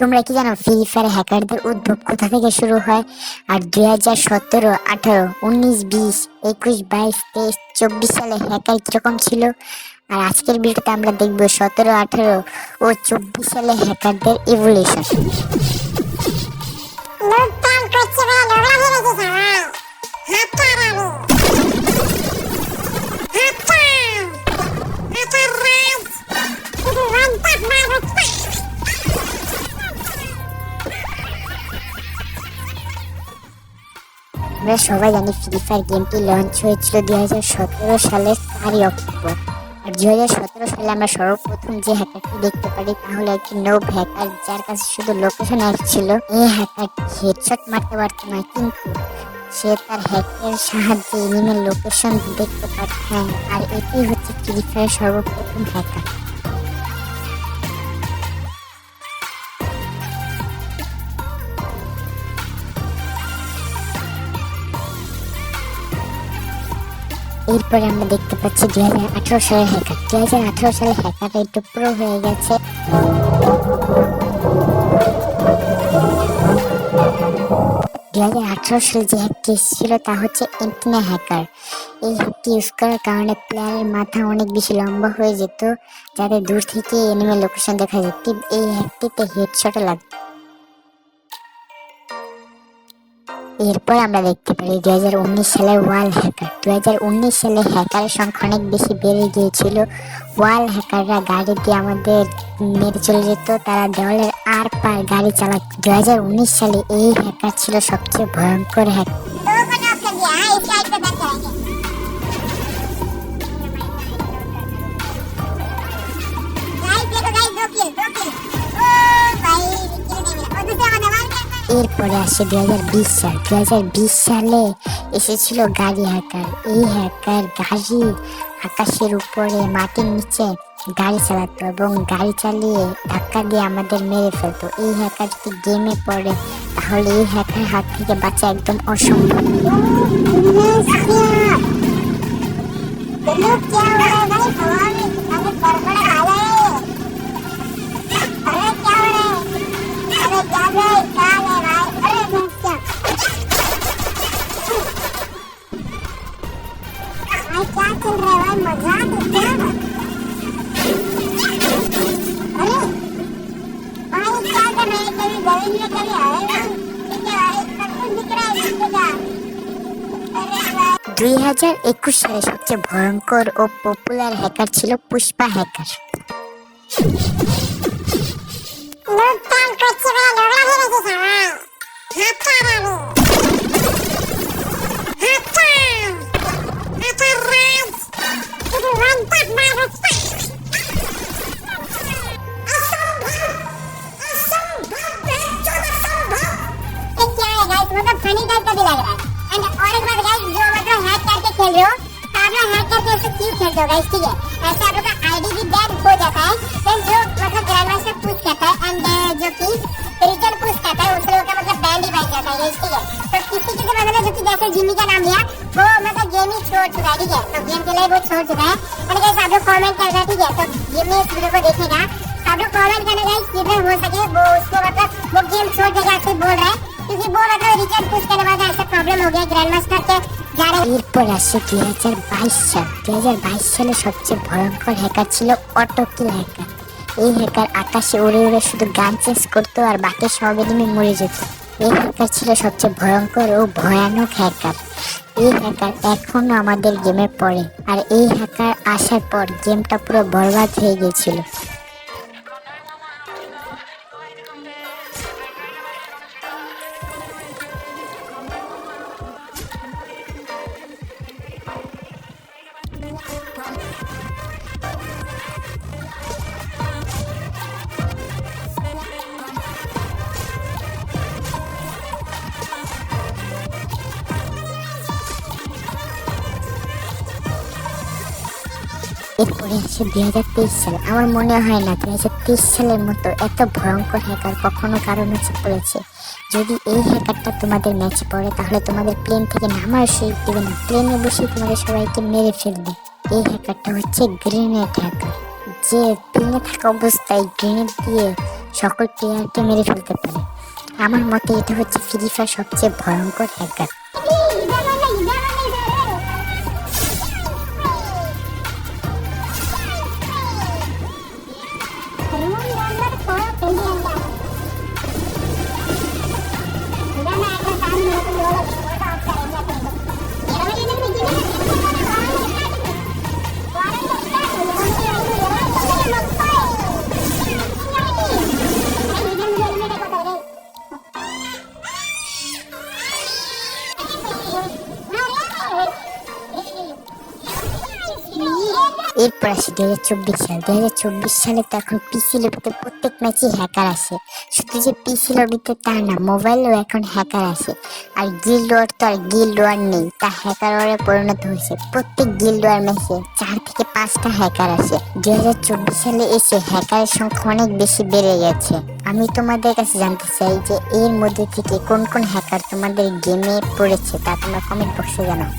তোমরা কি জানো ফ্রি ফায়ার হ্যাকারদের উদ্ভব কোথা থেকে শুরু হয়? আর দুই হাজার সতেরো, আঠারো, উনিশ, বিশ, একুশ, বাইশ, তেইশ, চব্বিশ সালে হ্যাকার কীরকম ছিল? আর আজকের ভিডিওতে আমরা দেখব সতেরো, আঠারো ও চব্বিশ সালে হ্যাকারদের ইভলিউশন আমরা সবাই জানি ফ্রি ফায়ার গেমটি লঞ্চ হয়েছিল দুই হাজার সতেরো সালের চারই অক্টোবর। আর দুই হাজার সতেরো সালে আমরা সর্বপ্রথম যে হ্যাকারটি দেখতে পারি তাহলে একটি নোভ হ্যাকার যার কাছে শুধু লোকেশন ছিল এই হ্যাকারটি হেডশট মারতে পারত না, কিন্তু সে তার হ্যাকের সাহায্যে এনিমের লোকেশন দেখতে পারত। হ্যাঁ আর এটি হচ্ছে ফ্রি ফায়ার সর্বপ্রথম হ্যাকার এরপরে আমরা দেখতে পাচ্ছি দুই হাজার আঠারো সালের হ্যাকার দুই হাজার আঠারো সালের হ্যাকারটা একটু প্রো হয়ে গেছে। দুই হাজার আঠারো সালে যে হ্যাকটি এসেছিল তা হচ্ছে এন্টিনা হ্যাকার এই হ্যাকটি ইউজ করার কারণে প্লেয়ারের মাথা অনেক বেশি লম্বা হয়ে যেত, যাতে দূর থেকে এনিমের লোকেশন দেখা যেত এই হ্যাকটিতে হেডশটও লাগতো। এরপর আমরা দেখতে পারি দু হাজার উনিশ সালে ওয়াল হ্যাকার। দু হাজার উনিশ সালে হ্যাকারের সংখ্যা অনেক বেশি বেড়ে গিয়েছিল। ওয়াল হ্যাকাররা গাড়ি দিয়ে আমাদের মেরে চলে যেত। তারা দেওয়ালের আর পার গাড়ি চালাত। দু হাজার উনিশ সালে এই হ্যাকার ছিল সবচেয়ে ভয়ঙ্কর হ্যাকার এরপরে আসে দুই হাজার বিশ সাল দুই হাজার বিশ সালে এসেছিল গাড়ি হ্যাকার এই হ্যাকার গাড়ি আকাশের উপরে মাটির নিচে গাড়ি চালাতো এবং গাড়ি চালিয়ে ধাক্কা দিয়ে আমাদের মেরে ফেলতো এই হ্যাকার যদি গেমে পড়ে তাহলে এই হ্যাকার হাত থেকে বাঁচা একদম অসম্ভব लोग क्या हो रहा है भाई हवा হাজার একুশ সালে সবচেয়ে ভয়ঙ্কর ও পপুলার হ্যাকার ছিল পুষ্পা হ্যাকার লুটপাট করছে ভাই নোংরা হয়ে গেছে ভাই হাতটা আনাবো হাতটা হাতের রাজ শুধু ওয়ান টাপ মারবো পাক। असंभव असंभव बेचैन असंभव ये क्या है गाइस मतलब फनी टाइप का भी लग रहा है एंड और एक बात खेल रहे हो? तो आप लोग हैक करके ऐसे क्यों खेलते हो गाइस ठीक है, ऐसे आप लोग का आईडी भी डेड हो जाता है। देन जो मतलब ग्रैंड मास्टर पुश करता है एंड जो कि रिटर्न पुश करता है, उस लोगों का मतलब बैंड ही बन जाता है ठीक है। तो किसी किसी मतलब जो कि जैसे जिम्मी का नाम लिया, वो मतलब गेम ही छोड़ चुका है, ठीक है। तो गेम के लिए वो छोड़ चुका है। एंड गाइस आप लोग कमेंट करना ठीक है। तो जिम्मी इस वीडियो को देखेगा तो आप लोग कमेंट करना गाइस किधर हो सके, वो उसको मतलब वो गेम छोड़ देगा ऐसे बोल रहा है। क्योंकि वो मतलब रिटर्न पुश करने बाद ऐसा प्रॉब्लम हो गया ग्रैंड मास्टर के যারা এরপর আসে দুই হাজার বাইশ সাল দুই হাজার বাইশ সালে সবচেয়ে ভয়ঙ্কর হ্যাকার ছিল অটোকিল হ্যাকার এই হ্যাকার আকাশে উড়ে উড়ে শুধু গান চেঞ্জ করতো আর বাকি সব এনিমি মরে যেত। এই হ্যাকার ছিল সবচেয়ে ভয়ঙ্কর ও ভয়ানক হ্যাকার এই হ্যাকার এখনও আমাদের গেমে পড়ে। আর এই হ্যাকার আসার পর গেমটা পুরো বরবাদ হয়ে গেছিল এরপরে আসে দুই হাজার তেইশ সাল, আমার মনে হয় না দুই হাজার তেইশ সালের মতো এত ভয়ঙ্কর হ্যাকার কখনো কারও ম্যাচে পড়েছে যদি এই হ্যাকারটা তোমাদের ম্যাচে পড়ে তাহলে তোমাদের প্লেন থেকে নামার সুযোগ দেবে প্লেনে বসে তোমাদের সবাইকে মেরে ফেলবে। এই হ্যাকারটা হচ্ছে গ্রেনেড হ্যাকার যে প্লেনে থাকা অবস্থায় গ্রেনেড দিয়ে সকল প্লেয়ারকে মেরে ফেলতে পারে। আমার মতে এটা হচ্ছে ফ্রি ফায়ার সবচেয়ে ভয়ঙ্কর হ্যাকার এরপর আসে দু হাজার চব্বিশ সাল। দুই হাজার চব্বিশ সালে তো এখন পিসি লবিতে প্রত্যেক ম্যাচে হ্যাকার আসে। শুধু যে পিসি লবিতে তা না মোবাইলেও এখন হ্যাকার আসে। আর গিল্ড ওয়ার তো আর ওয়ার নেই, তা হ্যাকার ওয়ারে পরিণত হয়েছে। প্রত্যেক গিল্ড ওয়ার ম্যাচে চার থেকে পাঁচটা হ্যাকার আসে। দুই হাজার চব্বিশ সালে এসে হ্যাকারের সংখ্যা অনেক বেশি বেড়ে গেছে। আমি তোমাদের কাছে জানতে চাই যে এর মধ্যে থেকে কোন কোন হ্যাকার তোমাদের গেমে পড়েছে, তা তোমরা কমেন্ট বক্সে জানাও।